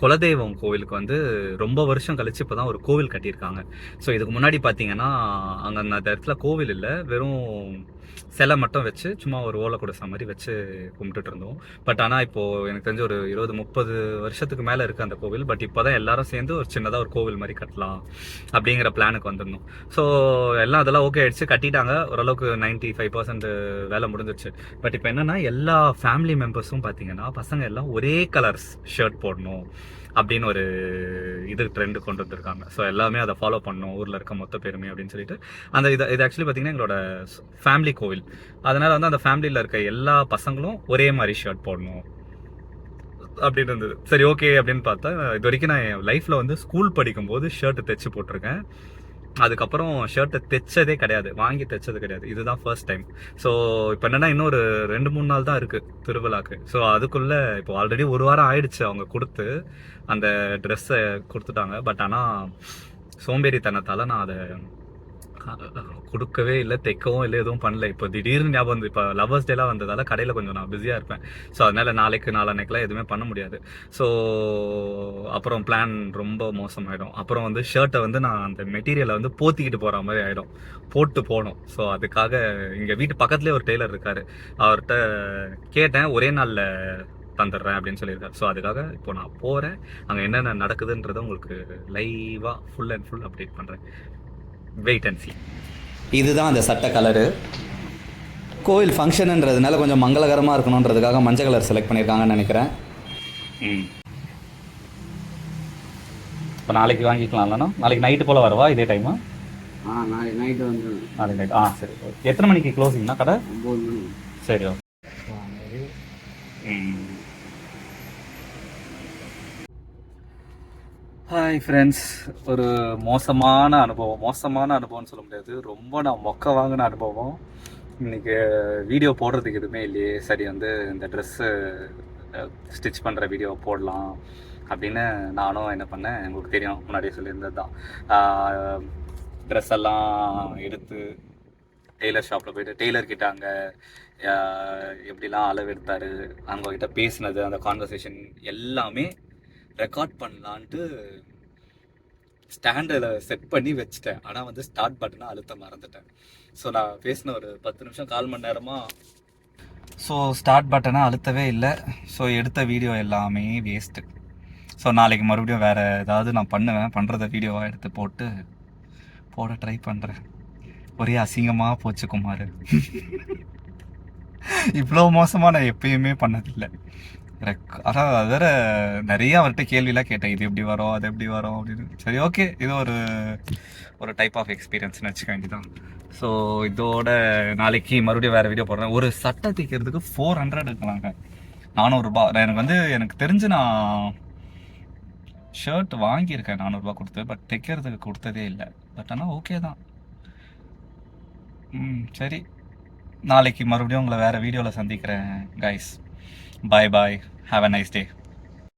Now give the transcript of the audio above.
குலதெய்வம் கோவிலுக்கு வந்து ரொம்ப வருஷம் கழிச்சு இப்போ தான் ஒரு கோவில் கட்டியிருக்காங்க. ஸோ இதுக்கு முன்னாடி பார்த்தீங்கன்னா அங்கே அந்த இடத்துல கோவில் இல்லை. வெறும் சிலை மட்டும் வச்சு சும்மா ஒரு ஓலை கொடுத்த மாதிரி வச்சு கும்பிட்டுட்டு இருந்தோம். பட் ஆனால் இப்போது எனக்கு தெரிஞ்ச ஒரு இருபது முப்பது வருஷத்துக்கு மேலே இருக்குது அந்த கோவில். பட் இப்போ தான் எல்லாரும் சேர்ந்து ஒரு சின்னதாக ஒரு கோவில் மாதிரி கட்டலாம் அப்படிங்கிற பிளானுக்கு வந்திருந்தோம். ஸோ எல்லாம் அதெல்லாம் ஓகே ஆயிடுச்சு. கட்டிட்டாங்க. ஓரளவுக்கு நைன்டி ஃபைவ் பர்சன்ட் வேலை முடிஞ்சிருச்சு. பட் இப்போ என்னன்னா எல்லா ஃபேமிலி மெம்பர்ஸும் பார்த்தீங்கன்னா பசங்க எல்லாம் ஒரே கலர்ஸ் ஷர்ட் போடணும் அப்படின்னு ஒரு இது ட்ரெண்டு கொண்டு வந்திருக்காங்க. ஸோ எல்லாமே அதை ஃபாலோ பண்ணணும் ஊரில் இருக்க மொத்த பேருமே அப்படின்னு சொல்லிட்டு. அந்த இது இது ஆக்சுவலி பார்த்தீங்கன்னா எங்களோட ஃபேமிலி கோவில். அதனால வந்து அந்த ஃபேமிலியில் இருக்க எல்லா பசங்களும் ஒரே மாதிரி ஷர்ட் போடணும். அப்படின்னு இருந்தது. சரி ஓகே அப்படின்னு பார்த்தா இது வரைக்கும் நான் என் லைஃப்பில் வந்து ஸ்கூல் படிக்கும்போது ஷர்ட் தைச்சு போட்டிருக்கேன். அதுக்கப்புறம் ஷர்ட்டை தைச்சதே கிடையாது. வாங்கி தைச்சது கிடையாது. இதுதான் ஃபர்ஸ்ட் டைம் ஸோ இப்போ என்னன்னா இன்னொரு ரெண்டு மூணு நாள் தான் இருக்குது திருவிழாக்கு. ஸோ அதுக்குள்ளே இப்போ ஆல்ரெடி ஒரு வாரம் ஆயிடுச்சு அவங்க கொடுத்து அந்த ட்ரெஸ்ஸை கொடுத்துட்டாங்க. பட் ஆனால் சோம்பேறித்தனத்தால் நான் அதை கொடுக்கவே இல்லை தைக்கவும் இல்லை எதுவும் பண்ணல. இப்போ திடீர்னு ஞாபகம் வந்து இப்போ லவர்ஸ் டேலாம் வந்ததால கடையில் கொஞ்சம் நான் பிஸியாக இருப்பேன். ஸோ அதனால் நாளைக்கு நாளான்னைக்கெலாம் எதுவுமே பண்ண முடியாது. ஸோ அப்புறம் பிளான் ரொம்ப மோசமாயிடும். அப்புறம் வந்து ஷர்ட்டை வந்து நான் அந்த மெட்டீரியலை வந்து போத்திக்கிட்டு போகிற மாதிரி ஆகிடும் போட்டு போனோம் ஸோ அதுக்காக இங்கே வீட்டு பக்கத்துலேயே ஒரு டெய்லர் இருக்காரு. அவர்கிட்ட கேட்டேன் ஒரே நாளில் தந்துடுறேன் அப்படின்னு சொல்லியிருக்காரு. ஸோ அதுக்காக இப்போ நான் போகிறேன் அங்கே என்னென்ன நடக்குதுன்றதை உங்களுக்கு லைவாக ஃபுல் அண்ட் ஃபுல் அப்டேட் பண்ணுறேன் வெயிட் அண்ட் சி இதுதான் அந்த சட்டை கலரு. கோவில் ஃபங்க்ஷனுன்றதுனால கொஞ்சம் மங்களகரமாக இருக்கணுன்றதுக்காக மஞ்சள் கலர் செலக்ட் பண்ணியிருக்காங்கன்னு நினைக்கிறேன். ம். இப்போ நாளைக்கு வாங்கிக்கலாம்லண்ணா நாளைக்கு நைட்டு போல் வரவா இதே டைமு ஆ நாளைக்கு நைட்டு வந்து நாளைக்கு நைட் ஆ சரி. எத்தனை மணிக்கு க்ளோசிங்னா கடை ஒம்பது மணி. சரி ஓகே ஹாய் ஃப்ரெண்ட்ஸ் ஒரு மோசமான அனுபவம். மோசமான அனுபவம்னு சொல்ல முடியாது. ரொம்ப நான் மொக்க வாங்கின அனுபவம். இன்னைக்கு வீடியோ போடுறதுக்கு எதுவுமே இல்லையே. சரி வந்து இந்த ட்ரெஸ்ஸு ஸ்டிச் பண்ணுற வீடியோ போடலாம் அப்படின்னு நானும் என்ன பண்ணேன். உங்களுக்கு தெரியும். முன்னாடியே சொல்லியிருந்தது தான் ட்ரெஸ் எல்லாம் எடுத்து டெய்லர் ஷாப்பில் போயிட்டு டெய்லர் கிட்ட அங்கே எப்படிலாம் அளவு எடுத்தார் அவங்ககிட்ட பேசினது அந்த கான்வர்சேஷன் எல்லாமே ரெக்கார்ட் பண்ணலான்ட்டு ஸ்டாண்டில் செட் பண்ணி வச்சுட்டேன். ஆனால் வந்து ஸ்டார்ட் பட்டனை அழுத்த மறந்துட்டேன். ஸோ நான் பேசின ஒரு பத்து நிமிஷம் கால் மணி நேரமாக ஸோ ஸ்டார்ட் பட்டனை அழுத்தவே இல்லை. ஸோ எடுத்த வீடியோ எல்லாமே வேஸ்ட்டு ஸோ நாளைக்கு மறுபடியும் வேறு ஏதாவது நான் பண்ணுவேன். பண்ணுறத வீடியோவாக எடுத்து போட்டு போட ட்ரை பண்ணுறேன் ஒரே அசிங்கமாக போச்சு குமார். இவ்வளோ மோசமாக நான் எப்பயுமே பண்ணதில்லை. எனக்கு அதான் அது வேற நிறைய அவர்கிட்ட கேள்விலாம் கேட்டேன். இது எப்படி வரும் அது எப்படி வரும் அப்படின்னு. சரி ஓகே இது ஒரு ஒரு டைப் ஆஃப் எக்ஸ்பீரியன்ஸ்னு வச்சுக்க வேண்டியதான் ஸோ இதோட நாளைக்கு மறுபடியும் வேறு வீடியோ போடுறேன். ஒரு சட்டை தைக்கிறதுக்கு ஃபோர் ஹண்ட்ரட் இருக்கலாங்க நானூறுரூபா எனக்கு வந்து எனக்கு தெரிஞ்சு நான் ஷர்ட் வாங்கியிருக்கேன் நானூறுபா கொடுத்து. பட் தைக்கிறதுக்கு கொடுத்ததே இல்லை. பட் ஆனால் ஓகே தான். ம் சரி. நாளைக்கு மறுபடியும் உங்களை வேறு வீடியோவில் சந்திக்கிறேன் guys Bye bye. Have a nice day.